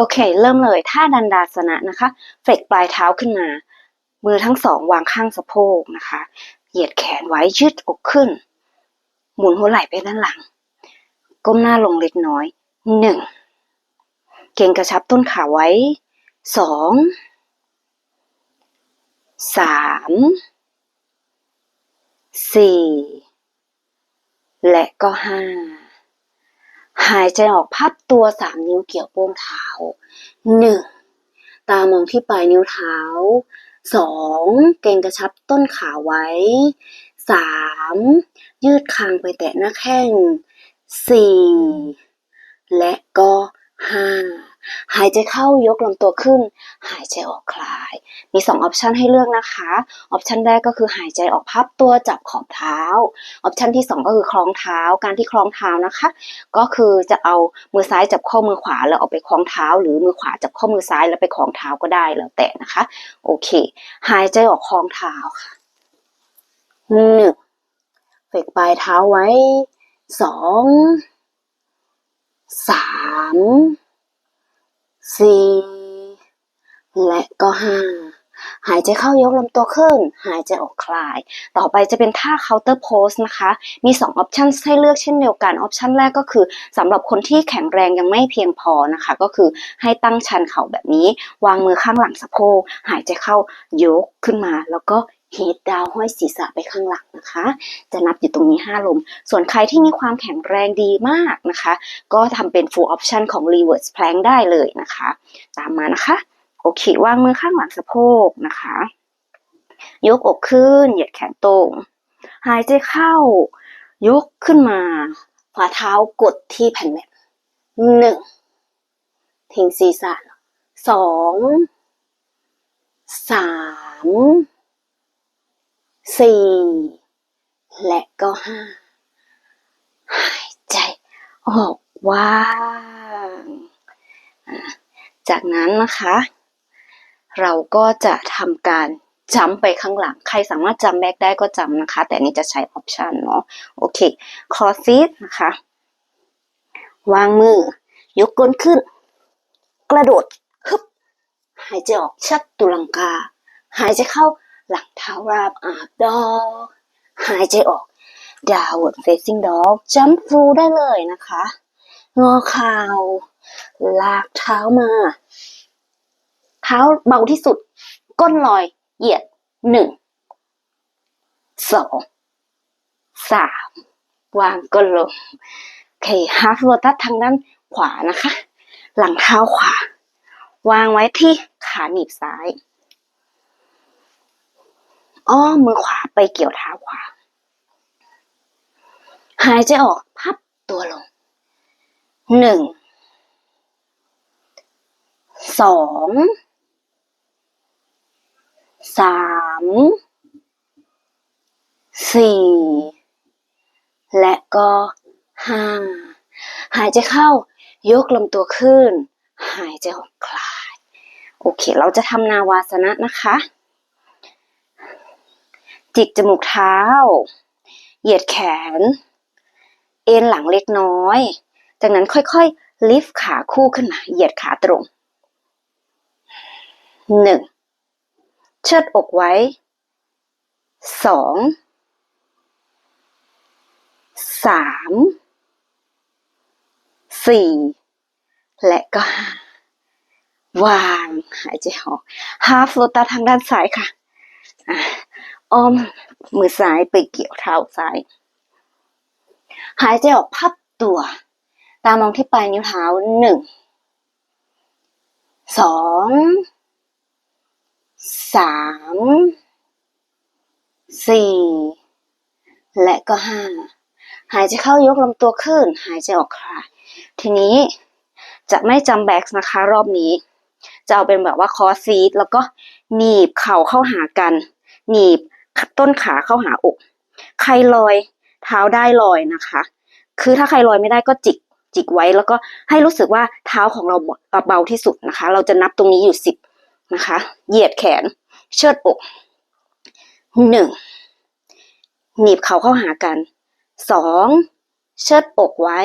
โอเค เริ่มเลยท่าดันดาสนะนะคะ เฟกปลายเท้าขึ้นมา มือทั้งสองวางข้างสะโพกนะคะ เหยียดแขนไว้ยืดอกขึ้น หมุนหัวไหล่ไปด้านหลัง ก้มหน้าลงเล็กน้อยหนึ่งเก่งกระชับต้นขาไว้สองสามสี่และก็ห้า หายใจออกพับตัวสามนิ้วเกี่ยวโป้งเท้าหนึ่งตามองที่ปลายนิ้วเท้าสองเกรงกระชับต้นขาไว้สามยืดคางไปแตะหน้าแข้งสี่และก็ห้า หายใจเข้ายกลำตัวขึ้น หายใจออกคลาย มีสองออปชันให้เลือกนะคะออปชันแรกก็คือหายใจออกพับตัวจับขอบเท้าออปชันที่สองก็คือคล้องเท้าการที่คล้องเท้านะคะ ก็คือจะเอามือซ้ายจับข้อมือขวาแล้วเอาไปคล้องเท้า หรือมือขวาจับข้อมือซ้ายแล้วไปคล้องเท้าก็ได้แล้วแต่นะคะโอเค หายใจออกคล้องเท้าค่ะหนึ่งเฟกปลายเท้าไว้สองสาม สี่และก็ห้าหายใจเข้ายกลำตัวขึ้น หายใจออกคลาย ต่อไปจะเป็นท่า counter pose นะคะ มี2 option ให้เลือกเช่นเดียวกันออปชันแรกก็คือสำหรับคนที่แข็งแรงยังไม่เพียงพอนะคะ ก็คือให้ตั้งชันเข่าแบบนี้ วางมือข้างหลังสะโพก หายใจเข้ายกขึ้นมาแล้วก็ head down ห้อยศีรษะไปข้างหลังนะคะ จะนับอยู่ตรงนี้ 5 ลม ส่วนใครที่มีความแข็งแรงดีมากนะคะ ก็ทำเป็น full option ของ reverse plank ได้เลยนะคะ ตามมานะคะ โอเควางมือข้างหลังสะโพกนะคะ ยกอกขึ้น เหยียดแขนตรง หายใจเข้า ยกขึ้นมา ฝ่าเท้ากดที่แผ่นแมทหนึ่งทิ้งศีรษะสองสาม สี่และก็ห้าหายใจออกว่าง จากนั้นนะคะ เราก็จะทำการจำไปข้างหลัง ใครสามารถจำแบกได้ก็จำนะคะ แต่นี้จะใช้ออปชันเนาะ โอเค คอซีดนะคะ วางมือ ยกก้นขึ้น กระโดดฮึบหายใจออกชัดตุลังกา หายใจเข้า หลังเท้าราบอาบดอกหายใจออก downward facing dog jump through ได้เลยนะคะ งอเข่าลากเท้ามา เท้าเบาที่สุด ก้นลอยเหยียดหนึ่งสองสามวางก้นลงโอเค half lotus ทางด้านขวานะคะ หลังเท้าขวา วางไว้ที่ขาหนีบซ้าย อ้อมมือขวาไปเกี่ยวเท้าขวา หายใจออกพับตัวลง หนึ่ง สอง สาม สี่ และก็ห้า หายใจเข้ายกลำตัวขึ้น หายใจออกคลาย โอเค เราจะทำนาวาสนะนะคะ จิกจมูกเท้า เหยียดแขน เอ็นหลังเล็กน้อย จากนั้นค่อยๆ ลิฟต์ขาคู่ขึ้นมา เหยียดขาตรงหนึ่งเชิดอกไว้สองสามสี่และก็ห้าวางหายใจออก half lotus ทางด้านซ้ายค่ะ อ้อมมือซ้ายไปเกี่ยวเท้าซ้าย หายใจออกพับตัว ตามองที่ปลายนิ้วเท้าหนึ่งสองสามสี่และก็ห้าหายใจเข้ายกลำตัวขึ้น หายใจออกคลายทีนี้จะไม่จำแบ็กนะคะ รอบนี้ จะเอาเป็นแบบว่าคอซีดแล้วก็หนีบเข่าเข้าหากัน หนีบ ต้นขาเข้าหาอก ใครลอยเท้าได้ลอยนะคะ คือถ้าใครลอยไม่ได้ก็จิกจิกไว้แล้วก็ให้รู้สึกว่าเท้าของเราเบาที่สุดนะคะ เราจะนับตรงนี้อยู่สิบนะคะ เหยียดแขน เชิดอกหนึ่งหนีบเข่าเข้าหากันสองเชิดอกไว้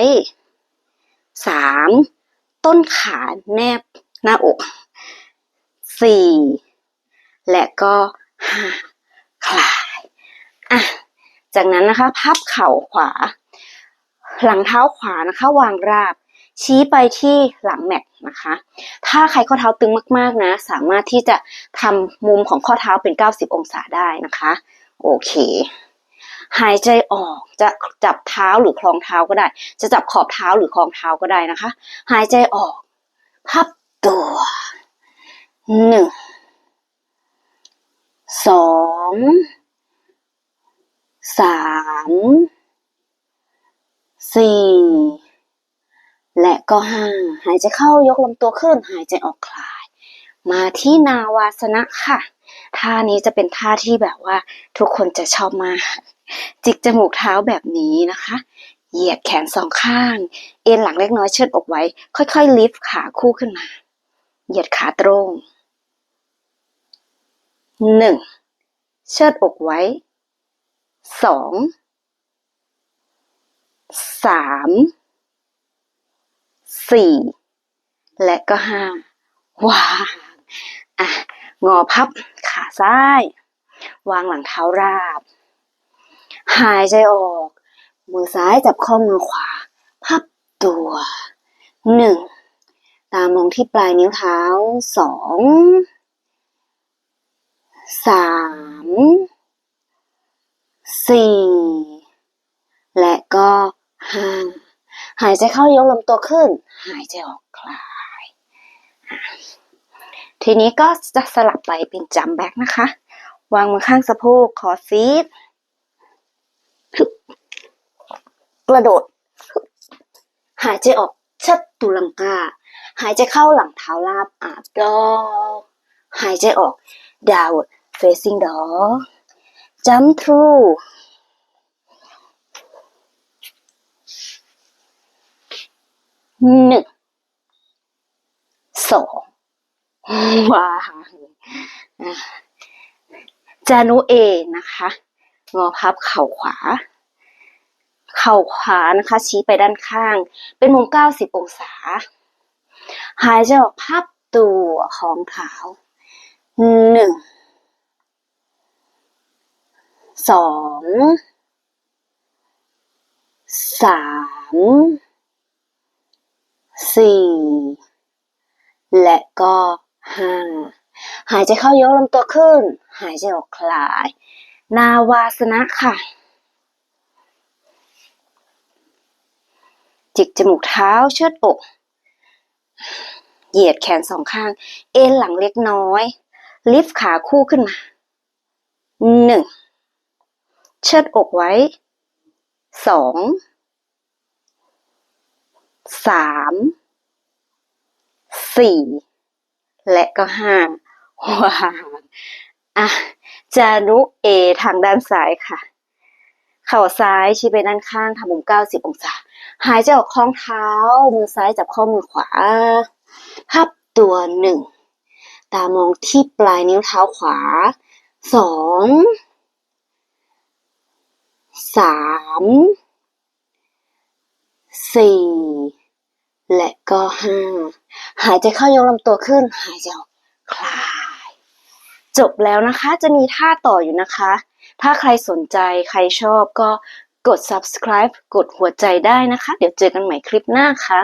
สามต้นขาแนบหน้าอกสี่และก็ห้า อะจากนั้นนะคะ พับเข่าขวา หลังเท้าขวานะคะ วางราบ ชี้ไปที่หลังแม็กนะคะ ถ้าใครข้อเท้าตึงมากๆนะ สามารถที่จะทำมุมของข้อเท้าเป็น 90 องศาได้นะคะ โอเค หายใจออกจะจับเท้าหรือคลองเท้าก็ได้ จะจับขอบเท้าหรือคลองเท้าก็ได้นะคะ หายใจออก พับตัวหนึ่ง สองสามสี่และก็ห้าหายใจเข้ายกลำตัวขึ้น หายใจออกคลาย มาที่นาวาสนะค่ะ ท่านี้จะเป็นท่าที่แบบว่าทุกคนจะชอบมากจิกจมูกเท้าแบบนี้นะคะ เหยียดแขนสองข้าง เอ็นหลังเล็กน้อยเชิดอกไว้ ค่อยๆ ลิฟต์ขาคู่ขึ้นมา เหยียดขาตรง หนึ่งเชิดอกไว้สองสามสี่และก็ห้าว้างอะ งอพับขาซ้าย วางหลังเท้าราบ หายใจออก มือซ้ายจับข้อมือขวา พับตัวหนึ่งตามองที่ปลายนิ้วเท้าสอง สามสี่และก็ห้าหายใจเข้ายกลำตัวขึ้น หายใจออกคลาย ทีนี้ก็จะสลับไปเป็นจัมแบ็กนะคะ วางมือข้างสะโพกคอซีดกระโดด หายใจออกชัดตุลังกา หายใจเข้าหลังเท้าลาบอาบดอกหายใจออก downward facing dog jump through หนึ่งสองว้าวอะจานุเอนะคะ งอพับเข่าขวา เข่าขวานะคะ ชี้ไปด้านข้าง เป็นมุม 90 องศา หายใจออกพับตัวของเท้า หนึ่งสองสามสี่และก็ห้าหายใจเข้ายกลำตัวขึ้น หายใจออกคลาย นาวาสนะค่ะ จิกจมูกเท้าเชิดอก เหยียดแขนสองข้าง เอ็นหลังเล็กน้อย ลิฟต์ขาคู่ขึ้นมาหนึ่งเชิดอกไว้สองสามสี่และก็ห้าว้าวอะจารุเอทางด้านซ้ายค่ะ เข่าซ้ายชี้ไปด้านข้างทำมุม 90 องศา หายใจออกคล้องเท้า มือซ้ายจับข้อมือขวา พับตัวหนึ่ง ตามองที่ปลายนิ้วเท้าขวาสองสามสี่และก็ห้าหายใจเข้ายกลำตัวขึ้น หายใจออกคลาย จบแล้วนะคะจะมีท่าต่ออยู่นะคะ ถ้าใครสนใจใครชอบก็กด subscribe กดหัวใจได้นะคะ เดี๋ยวเจอกันใหม่คลิปหน้าค่ะ